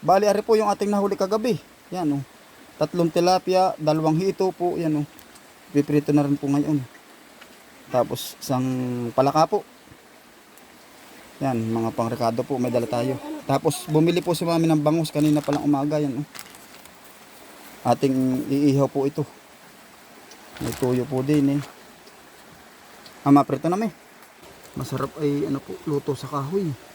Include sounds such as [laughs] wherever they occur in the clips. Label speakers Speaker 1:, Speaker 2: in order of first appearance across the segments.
Speaker 1: Bali, ari po yung ating nahuli kagabi. Yan, oh. Tatlong tilapia, dalawang hito po. Yan, oh. Piprito na rin po ngayon. Tapos, isang palaka po. Yan, mga pangrekado po. May dala tayo. Tapos, bumili po si mami ng bangus kanina palang umaga. Yan, oh. Ating iihaw po ito. May tuyo po din, eh. Ah, maprito na may. Masarap ay, ano po, luto sa kahoy.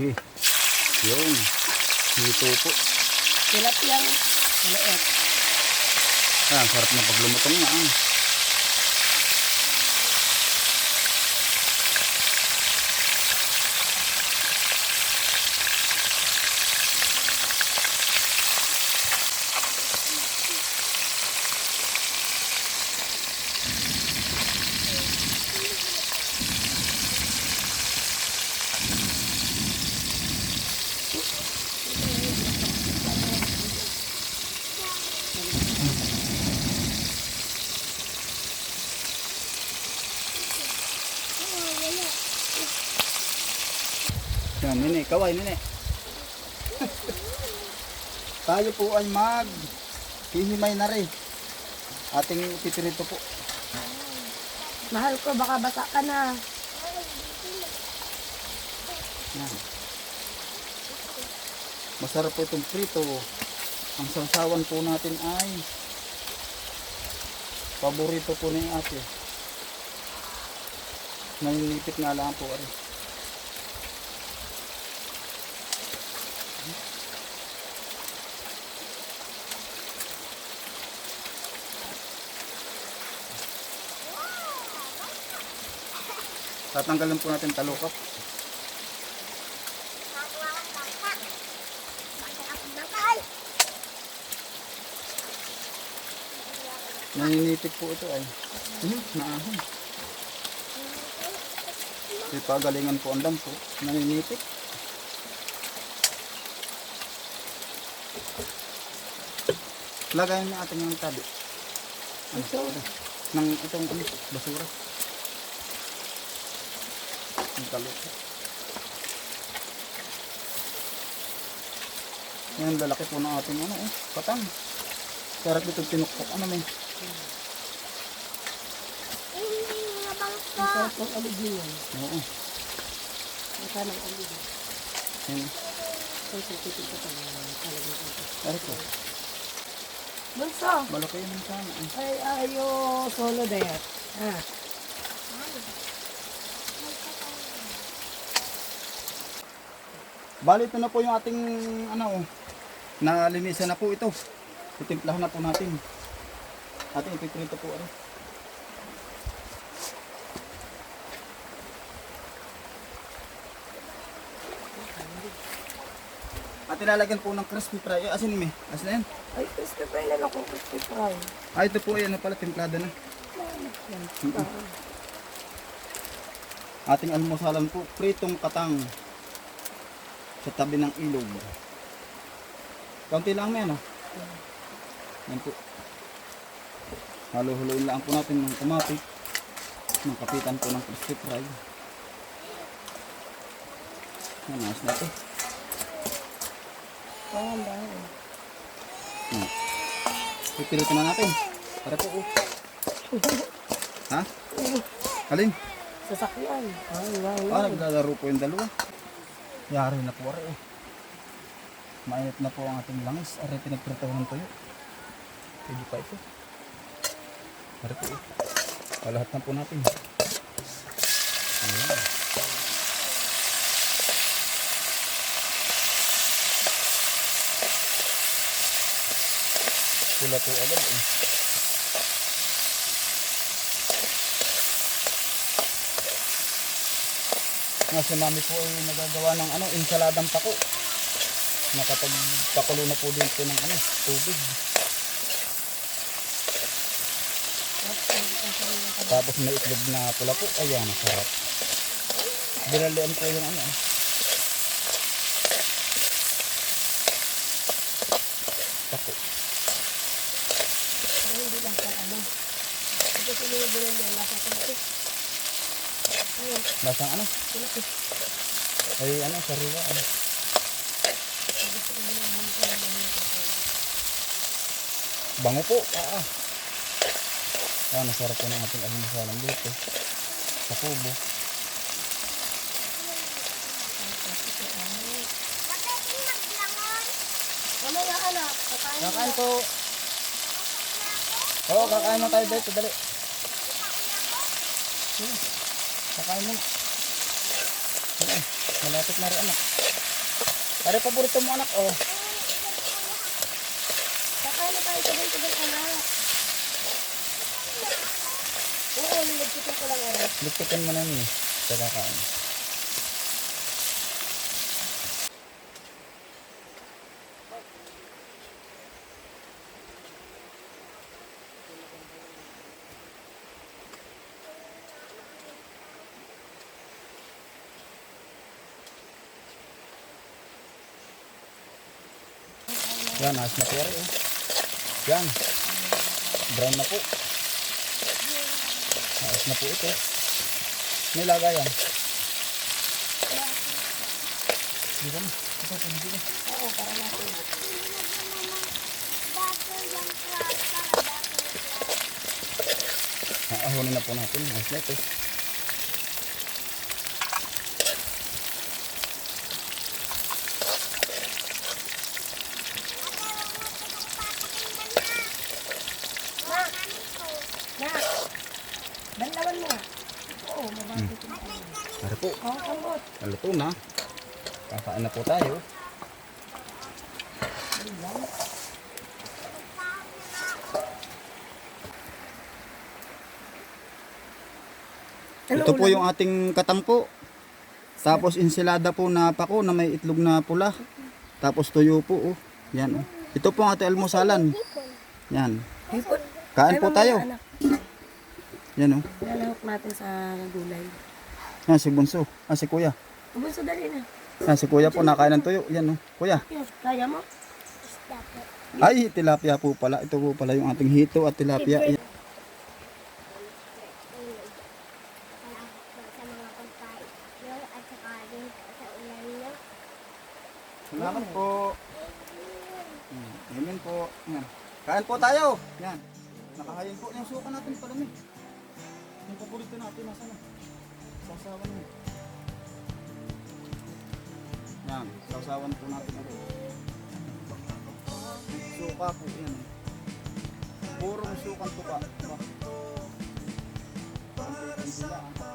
Speaker 1: Eh, yun. Dito po.
Speaker 2: Tilapiyang maliit.
Speaker 1: Ah, sarap na paglumutong nga. Ah. Yan, nene, kaway, nene. Tayo po ay mag hihimay na rin. Ating pipirito po.
Speaker 2: Mahal ko, baka basa ka na.
Speaker 1: Yan. Masarap po itong prito. Ang sausawan po natin ay paborito po ni ate. Naninipit nga lang po. Ari. Tatanggalin po natin talukap. Naninipit po ito ay. Hmm, naahon. May pagalingan po ang dampo. Naninipit. Lagayin natin yung tabi. Ano,
Speaker 2: Ito.
Speaker 1: Nang itong ano, basura. Ang talukap. Yan, lalaki po ng ating ano, eh, patang. Sarap ito tinuktok. Ano may?
Speaker 2: Ang sarap ng aligin yan.
Speaker 1: Oo.
Speaker 2: Ang sanang aligin.
Speaker 1: Yan.
Speaker 2: Ang sisitin ko pala. Talagang ito.
Speaker 1: Ari ko.
Speaker 2: Bunso!
Speaker 1: Malaki yun sana. eh.
Speaker 2: Ay, ayo, solo diet. Ah.
Speaker 1: Bali, ito na po yung ating ano, oh, nalinisan na po ito. Titimplahan na po natin. Ating ipiprito po. Ari. At ilalagyan po ng crispy fry. Eh, asin may? Asin na yan?
Speaker 2: Ay, crispy fry na lang kung crispy fry.
Speaker 1: Ah, ito po yan. pala, timplada na. Ating almusalan po, pritong katang sa tabi ng ilog. Kaunti lang may ano. Yan po. Halo-haloin lang po natin ng kamatik. Ng kapitan po ng crispy fry. Yan, ayos na ito.
Speaker 2: Oo, ang dami.
Speaker 1: Hmm. Pipilitin na natin. Para po. Oh. ha? [laughs] Alin?
Speaker 2: Sasakyan. Ay, wow,
Speaker 1: Ah,
Speaker 2: wow.
Speaker 1: naglalaro po yung dalawa. Yari na po ari eh. Mainit na po ang ating langis. Ari pinagprito ng tuyo. Pwede pa ito. Ari po eh. Na po natin. Ayan. Pula po agad eh. Nga si mami po ay nagagawa ng ano, insaladang pako. Nakapagpakulo na po din po ng ano, tubig. Tapos may itlog na pula po. Ayan, sarap. Binalian po yung ano. eh. Pako.
Speaker 2: Hindi lang sa ano. Ito sinubulong nila sa ito.
Speaker 1: Lasang ano? Ay ano, sariwa. Ano? Bango po. Ah, ah. Ah, nasarap po ng ating almusalan dito. Sa kubo.
Speaker 2: Mamaya anak, kakain
Speaker 1: Kakain po. Oo, kakain na tayo dito. Dali. Sige. Kakain mo. Sige. Malapit na rin anak. Pare, paborito mo anak. Oh.
Speaker 2: Kakain na tayo sabay-sabay anak. Oo, nilagpitan ko lang anak.
Speaker 1: Liptikin mo na niyo. Sa kakain. Yan, ayos na rin. eh. Yan. Brown na po. Ayos na po ito. May lagayan. Dito na. Ito, ito, dito.
Speaker 2: Oo, para natin.
Speaker 1: Aahunin na po natin. Ayos na ito.
Speaker 2: Na, banlawan mo nga. Oo, mabati ko.
Speaker 1: Pare po.
Speaker 2: Oo, kambot.
Speaker 1: Naluto na. Kakain na po tayo. Ito po yung ating katang po. Tapos ensilada po na pako na may itlog na pula. Tapos tuyo po. Oh. Yan. Oh. Ito po ang ating almusalan. Yan. Kain po tayo. Yan oh.
Speaker 2: lalahok natin sa gulay.
Speaker 1: Yan si Bunso. Ah si Kuya.
Speaker 2: Ubus sa dali na.
Speaker 1: Yan si Kuya po nakain ng tuyo. Yan oh. Kuya.
Speaker 2: Kaya mo?
Speaker 1: Ay, tilapia po pala. Ito po pala yung ating hito at tilapia. Yan. Salamat po. Hmm, Amen po. Yan. Kain po tayo. Yan. Nakahayin po. Yung suka natin pala ni. Yung paborito natin. Nasa na? Sasawan mo. Yan. Sasawan po natin. ako. Suka po. Yan. Purong sukang tuka. Diba? Konti-konti lang.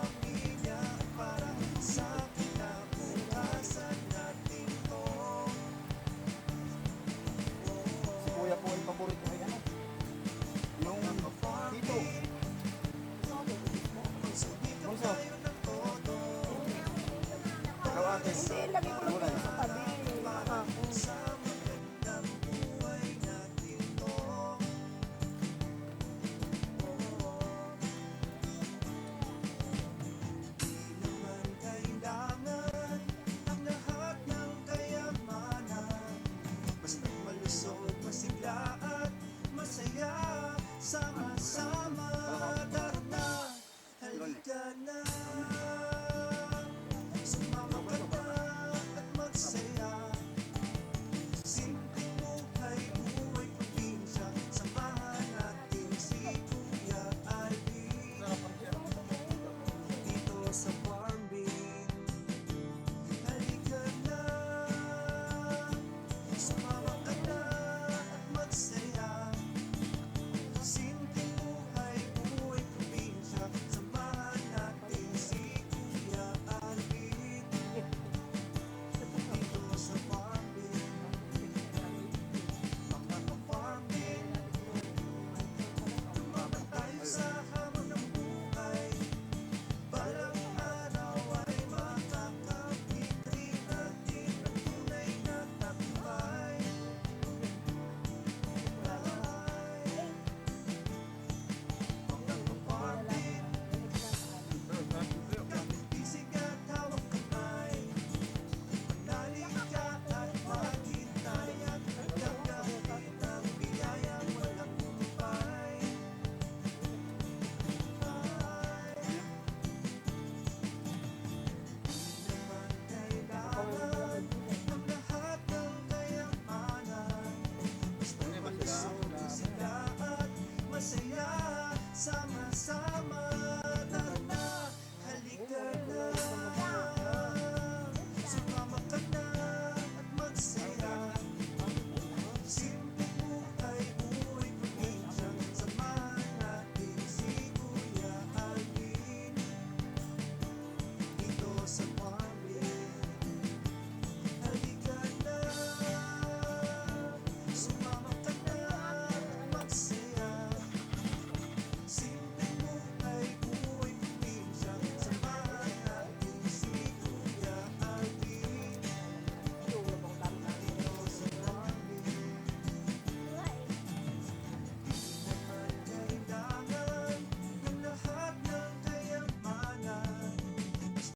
Speaker 1: bigla at masaya. Sama-sama, tara na, halika na.